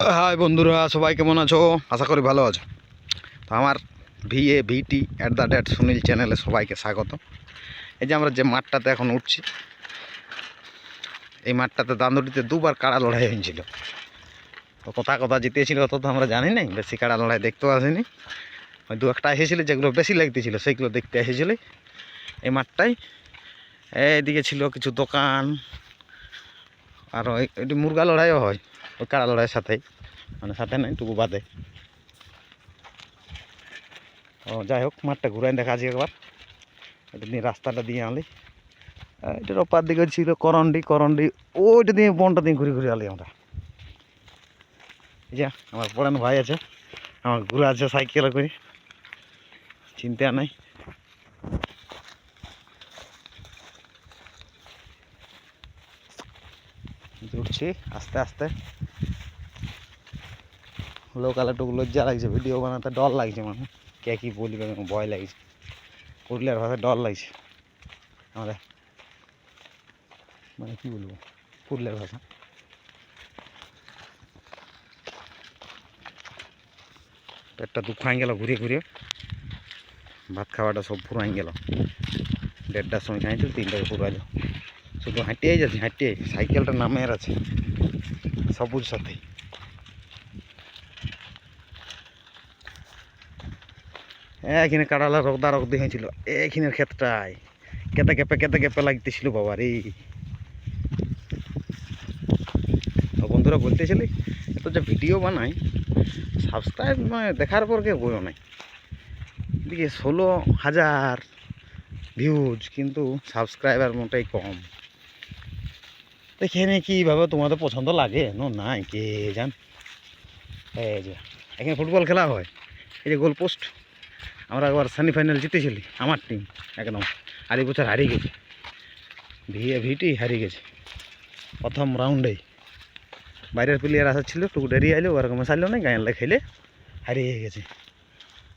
High বন্ধুরা সবাই কেমন আছো? আশা করি ভালো আছো। তো আমার ভি এ ভিটি অ্যাট দ্য ডেট সুনীল চ্যানেলে সবাইকে স্বাগত। এই যে আমরা যে মাঠটাতে এখন উঠছি এই মাঠটাতে দান্দুটিতে দুবার কাড়া লড়াই হয়েছিল। তো কথা কথা জিতেছিল তত তো আমরা জানি নাই বেশি কাড়া লড়াই দেখতেও আসেনি। ওই দু একটা এসেছিল যেগুলো বেশি লাগতেছিল সেইগুলো দেখতে এসেছিল। এই মাঠটাই এইদিকে ছিল কিছু দোকান আর ওইটি মুরগা লড়াইও হয় ওই কাড়া লড়াইয়ের সাথেই। মানে সাথে নাই, টুকু বাদে। ও, যাই হোক, মাঠটা ঘুরাই দেখা আছে একবার। এটা দিয়ে রাস্তাটা দিয়ে আনলি। এটার ওপার দিকে ছিল করন্ডি করন্ডি। ওইটা দিয়ে বনটা দিয়ে ঘুরে ঘুরে আলি আমরা। যে, আমার পড়ানো ভাই আছে। আমার ঘুরে আছে সাইকেলে করে। চিন্তা নাই। উঠছি, আস্তে আস্তে। লোকাল একটু লজ্জা লাগছে, ভিডিও বানাতে ডর লাগছে মানে। কে কী বলবে ভয় লাগছে। পুরুলিয়ার ভাষায় ডর লাগছে। আমাদের মানে কী বলব পুরুলিয়ার ভাষা। পেটটা দুঃখাই গেল ঘুরে ঘুরে ভাত খাওয়াটা সব ফুরাই গেল। দেড়টার সময় খাইছিল তিনটাকে ফুরাইল শুধু হাঁটিয়েই যাচ্ছি, হাঁটিয়ে। সাইকেলটা নামের আছে। সবুজ সাথে। এখানে কাড়ালা রকদা রকদি হয়েছিল। এইখানের ক্ষেত্রটায় কেতে কেঁপে কেতে কেঁপে লাগতেছিল বাবা রে। বন্ধুরা বলতেছিলি এত যে ভিডিও বানাই সাবস্ক্রাইব মানে দেখার পর কেউ বইও নাই। এদিকে ষোলো হাজার ভিউজ কিন্তু সাবস্ক্রাইবার মোটাই কম। এখানে কীভাবে তোমাদের পছন্দ লাগে। নো, নাই, কে জান। এই যে, এখানে ফুটবল খেলা হয়। এই যে গোল পোস্ট আমরা একবার সেমিফাইনাল জিতেছিলি, আমার টিম একদম আর বছর হারিয়ে গেছে। ভিএ ভিটি হারিয়ে গেছে। প্রথম রাউন্ডেই বাইরের প্লেয়ার আসার ছিল, টুকু দেরি আইলো, ওরকম সারলো না গায়ের খেলে হারিয়ে গেছে।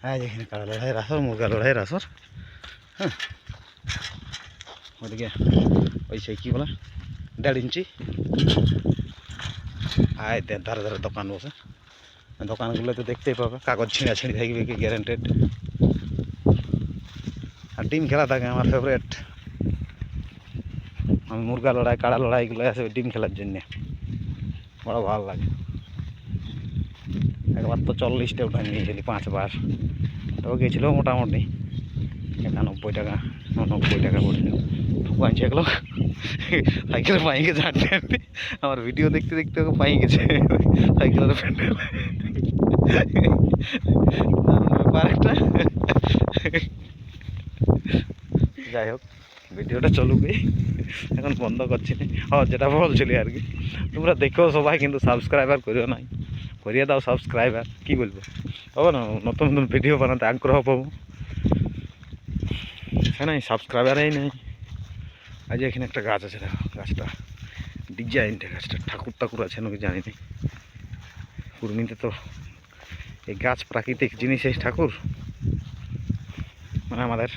হ্যাঁ যেখানে কাড়া লড়াইয়ের আসর, মুরগা লড়াইয়ের আসর। হ্যাঁ। ওদিকে, ওই সেই কী বলে? দেড় ইঞ্চি। এদের ধারে ধারে, দোকান বসে। দোকানগুলোতে দেখতেই পাবে। কাগজ ছিঁড়া ছিঁড়ি থাকবে কি গ্যারেন্টেড আর ডিম খেলা থাকে আমার ফেভারেট আমি মুরগা লড়াই, কাড়া লড়াইগুলো আছে ওই ডিম খেলার জন্যে। বড় ভালো লাগে। একবার তো চল্লিশটা উঠান নিয়েছিলি পাঁচবার। তো গেছিল মোটামুটি। একানব্বই টাকা, নব্বই টাকা পড়ছিল পাঁচ এগুলো সাইকেলে পাই গেছে হাঁটতে আমার ভিডিও দেখতে দেখতে ওকে পাই গেছে। সাইকেলের প্যান্ডেল ব্যাপার একটা। যাই হোক ভিডিওটা চলুক এখন বন্ধ করছি। ও, যেটা বলছিলি আর কি। তোমরা দেখো সবাই, কিন্তু সাবস্ক্রাইবার করিও নাই। করিয়ে দাও সাবস্ক্রাইবার কি বলব? হবে নতুন নতুন ভিডিও বানাতে আগ্রহ পাবো। হ্যাঁ সাবস্ক্রাইবারই নেই। আজ এখানে একটা গাছ আছে, দেখো, গাছটা ডিজাইনটা গাছটা ঠাকুর ঠাকুর আছে নাকি জানি না কুর্মিতে তো এই গাছ প্রাকৃতিক জিনিস, এই ঠাকুর। মানে আমাদের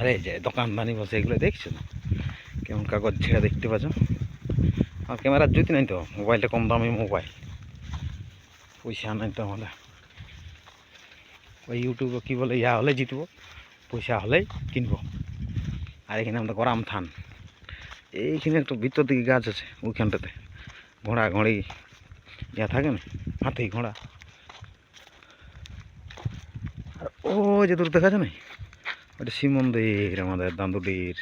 আরে যে দোকানদানি বসে এগুলো দেখছ না? কেমন কাগজ ছেড়ে দেখতে পাচ্ছ? আর ক্যামেরার জ্যোতি নাই তো, মোবাইলটা কম দামি মোবাইল। পয়সা নাই তো আমাদের। ওই ইউটিউবে কী বলে, ইয়া হলে জিতবো, পয়সা হলেই কিনবো। আর এখানে আমাদের গরম থান। এইখানে একটু ভিতর দিকে গাছ আছে, ওইখানটাতে। ঘোড়া ঘোড়ি যা থাকে না হাতি ঘোড়া। আর ও যে দূর দেখা যায় না? ওটা শিব মন্দির, আমাদের দান্দুটির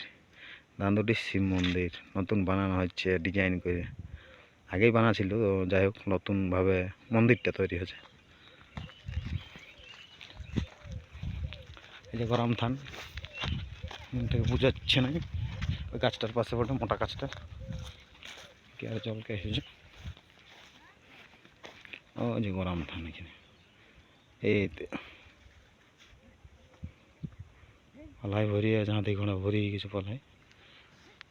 দান্দুটির শিব মন্দির, নতুন বানানো হচ্ছে ডিজাইন করে। আগেই বানা ছিল, তো যাই হোক, নতুনভাবে মন্দিরটা তৈরি হয়েছে। এই যে গরম থান। থেকে বোঝাচ্ছে না। ওই গাছটার পাশে পড়ে মোটা গাছটা। কে আর জলকে এসেছে? ও যে গরম থান এখানে। এইতে পালাই ভরিয়ে ঝাঁতি ঘোড়া ভরিয়ে কিছু পালাই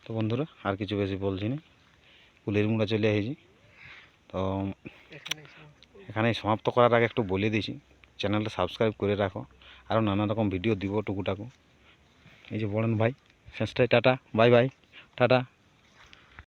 তো বন্ধুরা, আর কিছু বেশি বলছি না। কুলের মুড়া চলে এসেছি। তো এখানে সমাপ্ত করার আগে একটু বলে দিয়েছি চ্যানেলটা সাবস্ক্রাইব করে রাখো। আরও নানা রকম ভিডিও দিব টুকুটাকু। এই যে বরণ ভাই শেষটাই টাটা বাই বাই টাটা।